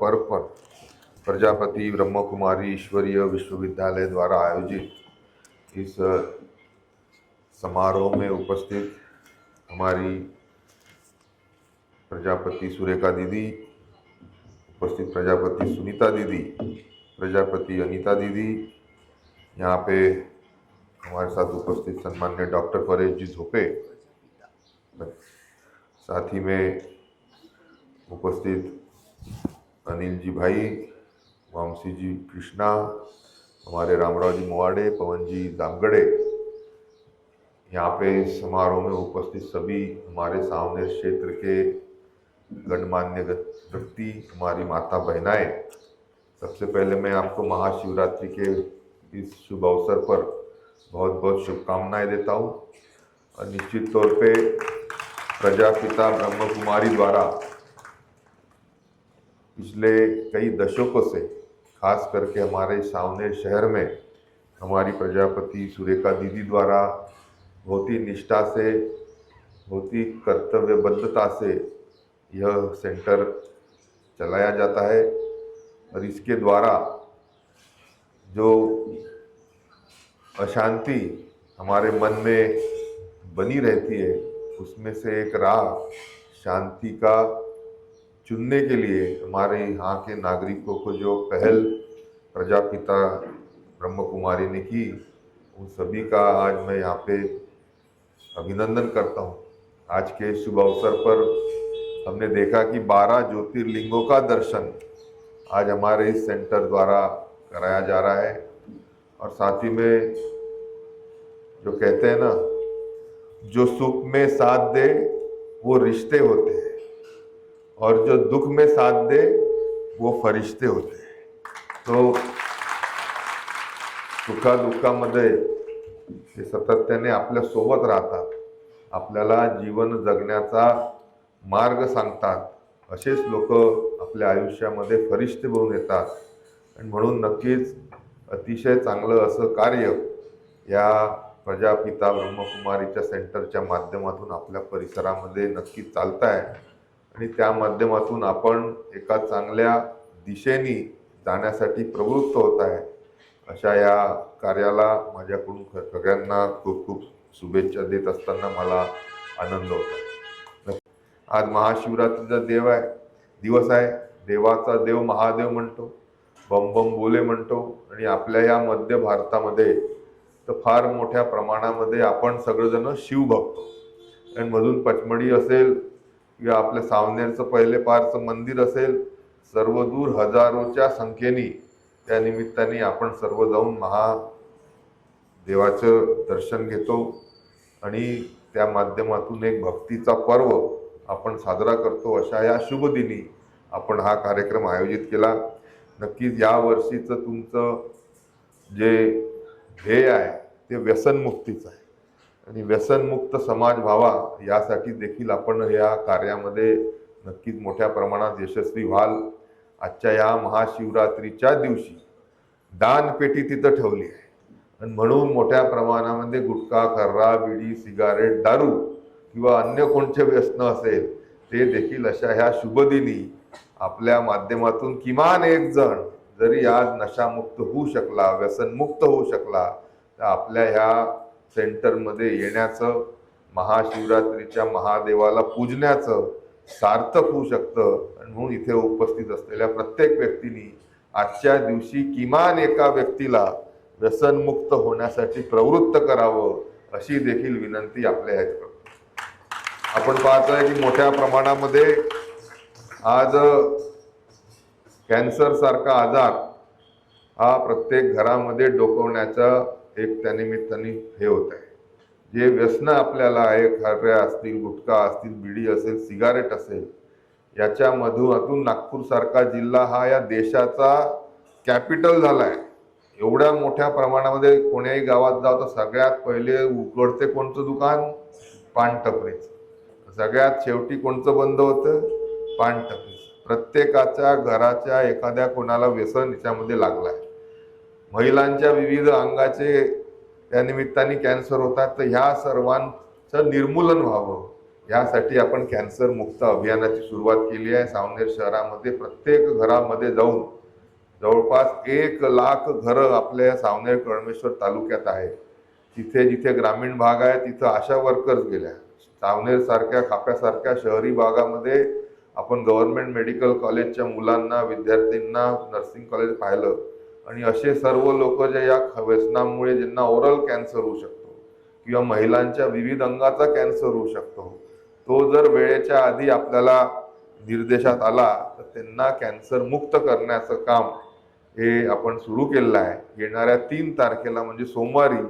पर्व पर प्रजापति ब्रह्म कुमारी ईश्वरीय विश्वविद्यालय द्वारा आयोजित इस समारोह में उपस्थित हमारी प्रजापति सुरेखा दीदी, उपस्थित प्रजापति सुनीता दीदी, प्रजापति अनीता दीदी, यहाँ पे हमारे साथ उपस्थित सम्मान्य डॉक्टर परेश जी झोपे, साथ ही में उपस्थित अनिल जी भाई वामसी जी कृष्णा, हमारे रामराव जी मोवाड़े पवन जी दामगड़े। यहाँ पे समारोह में उपस्थित सभी हमारे सामने क्षेत्र के गणमान्य व्यक्ति, हमारी माता बहनाएँ सबसे पहले मैं आपको महाशिवरात्रि के इस शुभ अवसर पर बहुत बहुत शुभकामनाएँ देता हूँ। और निश्चित तौर पे प्रजापिता ब्रह्म कुमारी द्वारा पिछले कई दशकों से, खास करके हमारे सामने शहर में, हमारी प्रजापति सुरेखा दीदी द्वारा बहुत ही निष्ठा से बहुत ही कर्तव्यबद्धता से यह सेंटर चलाया जाता है और इसके द्वारा जो अशांति हमारे मन में बनी रहती है, उसमें से एक राह शांति का चुनने के लिए हमारे यहाँ के नागरिकों को जो पहल प्रजापिता ब्रह्म कुमारी ने की, उन सभी का आज मैं यहाँ पे अभिनंदन करता हूँ। आज के शुभ अवसर पर हमने देखा कि 12 ज्योतिर्लिंगों का दर्शन आज हमारे इस सेंटर द्वारा कराया जा रहा है। और साथ ही में जो कहते हैं ना, जो सुख में साथ दे, वो रिश्ते होते हैं। और जो दुख में साथ दे वो फरिश्ते होते हैं। तो सुखादुःखामध्ये ते सातत्याने आपल्यासोबत राहतात आपल्याला जीवन जगण्याचा मार्ग सांगतात असेच लोक आपल्या आयुष्यामध्ये फरिश्ते बनून येतात. आणि म्हणून नक्कीच अतिशय चांगलं असं कार्य या प्रजापिता ब्रह्मकुमारीच्या सेंटरच्या माध्यमातून आपल्या परिसरामध्ये नक्कीच चालत आहे आणि त्या माध्यमातून आपण एका चांगल्या दिशेने जाण्यासाठी प्रवृत्त होत आहे. अशा या कार्याला माझ्याकडून सगळ्यांना खूप खूप शुभेच्छा देत असताना मला आनंद होता. आज महाशिवरात्रीचा देव आहे दिवस आहे देवाचा देव महादेव म्हणतो बम बम बोले म्हणतो आणि आपल्या या मध्य भारतामध्ये तर फार मोठ्या प्रमाणामध्ये आपण सगळेजण शिव बघतो आणि मधून पचमडी असेल किंवा आपल्या सावनेरचं पहिले पारचं मंदिर असेल सर्वदूर हजारोच्या संख्येने त्या निमित्ताने आपण सर्व जाऊन महादेवाचं दर्शन घेतो. आणि त्या माध्यमातून एक भक्तीचा पर्व आपण साजरा करतो. अशा या शुभ दिनी आपण हा कार्यक्रम आयोजित केला. नक्कीच या वर्षीचं तुमचं जे ध्येय आहे ते व्यसनमुक्तीचं आहे. आणि व्यसनमुक्त समाज व्हावा यासाठी देखील आपण या कार्यामध्ये नक्कीच मोठ्या प्रमाणात यशस्वी व्हाल. आजच्या या महाशिवरात्रीच्या दिवशी दानपेटी तिथं ठेवली आहे. आणि म्हणून मोठ्या प्रमाणामध्ये गुटखा खर्रा बिडी सिगारेट दारू किंवा अन्य कोणते व्यसन असेल ते देखील अशा ह्या शुभदिनी आपल्या माध्यमातून किमान एक जण जरी आज नशामुक्त होऊ शकला व्यसनमुक्त होऊ शकला तर आपल्या ह्या सेंटरमध्ये येण्याचं महाशिवरात्रीच्या महादेवाला पूजण्याचं सार्थक होऊ शकतं. आणि म्हणून इथे उपस्थित असलेल्या प्रत्येक व्यक्तीने आजच्या दिवशी किमान एका व्यक्तीला व्यसनमुक्त होण्यासाठी प्रवृत्त करावं अशी देखील विनंती आपल्या ह्यात करतो. आपण पाहतोय की मोठ्या प्रमाणामध्ये आज कॅन्सरसारखा आजार हा प्रत्येक घरामध्ये डोकवण्याचा एक त्यानिमित्ताने हे होत आहे. जे व्यसनं आपल्याला आहे खाऱ्या असतील गुटखा असतील बिडी असेल सिगारेट असेल याच्या मधून नागपूरसारखा जिल्हा हा या देशाचा कॅपिटल झाला आहे एवढ्या मोठ्या प्रमाणामध्ये कोण्याही गावात जाव तर सगळ्यात पहिले उकडते कोणतं दुकान? पानटपरीचं सगळ्यात शेवटी कोणचं बंद होतं? पानटपरीचं प्रत्येकाच्या घराच्या एखाद्या कोणाला व्यसन याच्यामध्ये लागलं आहे महिलांच्या विविध अंगाचे त्या निमित्ताने कॅन्सर होतात. तर ह्या सर्वांचं निर्मूलन व्हावं. यासाठी आपण कॅन्सर मुक्त अभियानाची सुरुवात केली आहे. सावनेर शहरामध्ये प्रत्येक घरामध्ये जाऊन जवळपास एक लाख घरं आपल्या सावनेर कळमेश्वर तालुक्यात आहे तिथे जिथे ग्रामीण भाग आहे तिथं आशा वर्कर्स गेल्या. सावनेर सारख्या खाप्यासारख्या शहरी भागामध्ये आपण गव्हर्नमेंट मेडिकल कॉलेजच्या मुलांना विद्यार्थ्यांना नर्सिंग कॉलेज पाहिलं. आणि असे सर्व लोक जे या ख- व्यसनामुळे ज्यांना ओरल कॅन्सर होऊ शकतो किंवा महिलांच्या विविध अंगाचा कॅन्सर होऊ शकतो तो जर वेळेच्या आधी आपल्याला निर्देशात आला तर त्यांना कॅन्सर मुक्त करण्याचं काम हे आपण सुरू केलेलं आहे. येणाऱ्या तीन तारखेला म्हणजे सोमवारी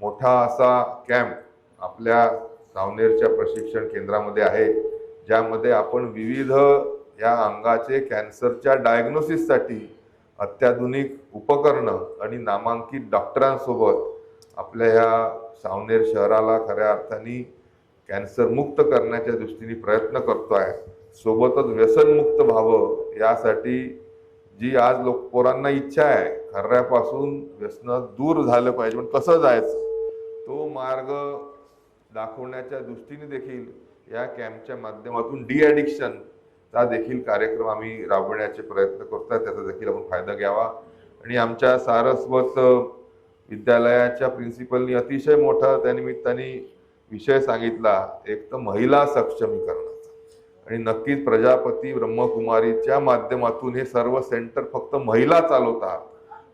मोठा असा कॅम्प आपल्या सावनेरच्या प्रशिक्षण केंद्रामध्ये आहे ज्यामध्ये आपण विविध या अंगाचे कॅन्सरच्या डायग्नोसिससाठी अत्याधुनिक उपकरणं आणि नामांकित डॉक्टरांसोबत आपल्या ह्या सावनेर शहराला खऱ्या अर्थाने कॅन्सर मुक्त करण्याच्या दृष्टीने प्रयत्न करतो आहे सोबतच व्यसनमुक्त व्हावं यासाठी जी आज लोक पोरांना इच्छा आहे खऱ्यापासून व्यसन दूर झालं पाहिजे पण कसं जायचं? तो मार्ग दाखवण्याच्या दृष्टीने देखील या कॅम्पच्या माध्यमातून डी ॲडिक्शन चा देखील कार्यक्रम आम्ही राबवण्याचे प्रयत्न करतो त्याचा देखील आपण फायदा घ्यावा. आणि आमच्या सारस्वत विद्यालयाच्या प्रिन्सिपलनी अतिशय मोठा त्यानिमित्ताने विषय सांगितला एक तर महिला सक्षमीकरणाचा. आणि नक्कीच प्रजापती ब्रह्मकुमारीच्या माध्यमातून हे सर्व सेंटर फक्त महिला चालवतात.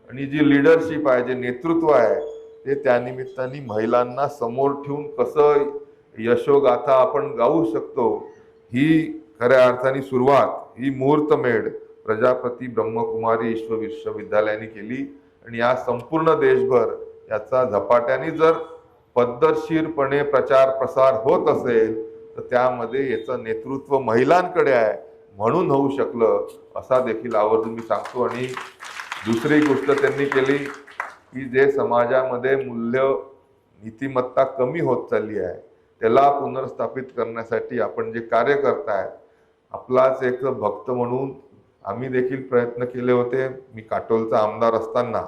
आणि जी लिडरशिप आहे जे नेतृत्व आहे ते त्यानिमित्ताने महिलांना समोर ठेवून कसं यशोगाथा आपण गाऊ शकतो ही खऱ्या अर्थाने सुरुवात ही मुहूर्तमेढ प्रजापती ब्रह्मकुमारी विश्व विश्वविद्यालयाने केली. आणि या संपूर्ण देशभर याचा झपाट्याने जर पद्धतशीरपणे प्रचार प्रसार होत असेल तर त्यामध्ये याचं नेतृत्व महिलांकडे आहे म्हणून होऊ शकलं असा देखील आवर्जून मी सांगतो. आणि दुसरी गोष्ट त्यांनी केली की जे समाजामध्ये मूल्य नीतिमत्ता कमी होत चालली आहे त्याला पुनर्स्थापित करण्यासाठी आपण जे कार्य करताय आपलाच एक भक्त म्हणून आम्ही देखील प्रयत्न केले होते. मी काटोलचा आमदार असताना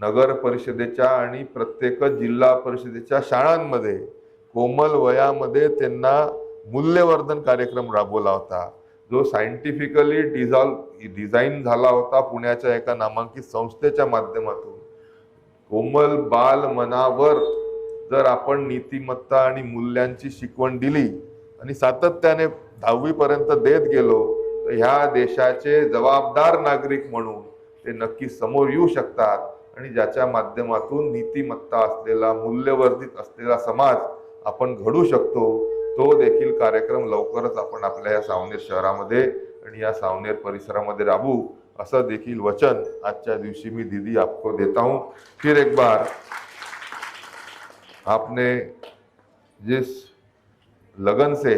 नगर परिषदेच्या आणि प्रत्येक जिल्हा परिषदेच्या शाळांमध्ये कोमल वयामध्ये त्यांना मूल्यवर्धन कार्यक्रम राबवला होता. जो सायंटिफिकली डिझॉल्व डिझाईन झाला होता पुण्याच्या एका नामांकित संस्थेच्या माध्यमातून. कोमल बाल मनावर जर आपण नीतिमत्ता आणि मूल्यांची शिकवण दिली आणि सातत्याने दहावीपर्यंत देत गेलो तर ह्या देशाचे जबाबदार नागरिक म्हणून ते नक्की समोर येऊ शकतात. आणि ज्याच्या माध्यमातून नीतिमत्ता असलेला मूल्यवर्धित असलेला समाज आपण घडू शकतो तो देखील कार्यक्रम लवकरच आपण आपल्या या सावनेर शहरामध्ये आणि या सावनेर परिसरामध्ये राबू असं देखील वचन आजच्या दिवशी मी दीदी आपको देता हूँ फिर एक बार आपने जिस लगन से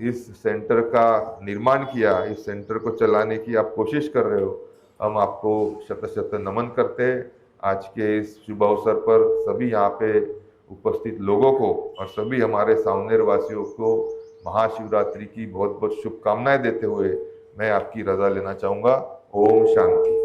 इस सेंटर का निर्माण किया, इस सेंटर को चलाने की आप कोशिश कर रहे हो, हम आपको शत शत नमन करते हैं। आज के इस शुभ अवसर पर सभी यहाँ पे उपस्थित लोगों को और सभी हमारे सावनेर वासियों को महाशिवरात्रि की बहुत बहुत शुभकामनाएँ देते हुए मैं आपकी रजा लेना चाहूँगा। ओम शांति।